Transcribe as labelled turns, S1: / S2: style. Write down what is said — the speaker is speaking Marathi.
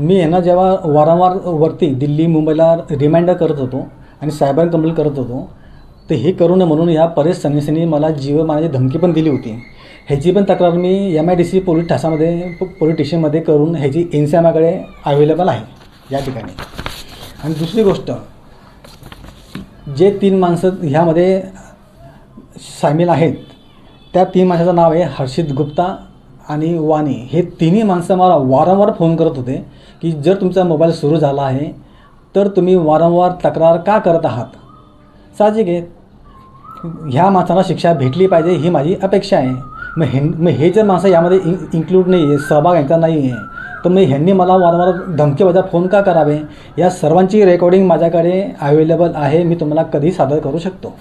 S1: मी यांना जेव्हा वारंवार वरती दिल्ली मुंबईला रिमाइंडर करत होतो आणि सायबर कंप्लेंट करत होतो तर हे करू नये म्हणून या परेश सनीसनी मला जीव मारण्याची धमकी पण दिली होती. ह्याची पण तक्रार मी M I D C police ठासामध्ये police स्टेशनमध्ये करून ह्याची एन सी माझ्याकडे अवेलेबल आहे या ठिकाणी. आणि दुसरी गोष्ट जे तीन माणसं ह्यामध्ये सामील आहेत त्या तीन माणसाचं नाव आहे हर्षित गुप्ता आणि वाणी हे तिन्ही माणसं मला वारंवार फोन करत होते की जर तुमचा मोबाईल सुरू झाला आहे तर तुम्ही वारंवार तक्रार का करत आहात? साहजिक आहे. ह्या माणसाला शिक्षा भेटली पाहिजे ही माझी अपेक्षा आहे. मग हे मग हे जर माणसं यामध्ये इन इन्क्लूड नाही आहे सहभाग यांचा नाही आहे तर मग ह्यांनी मला वारंवार धमकीबाजा फोन का करावे? या सर्वांची रेकॉर्डिंग माझ्याकडे अवेलेबल आहे मी तुम्हाला कधी सादर करू शकतो?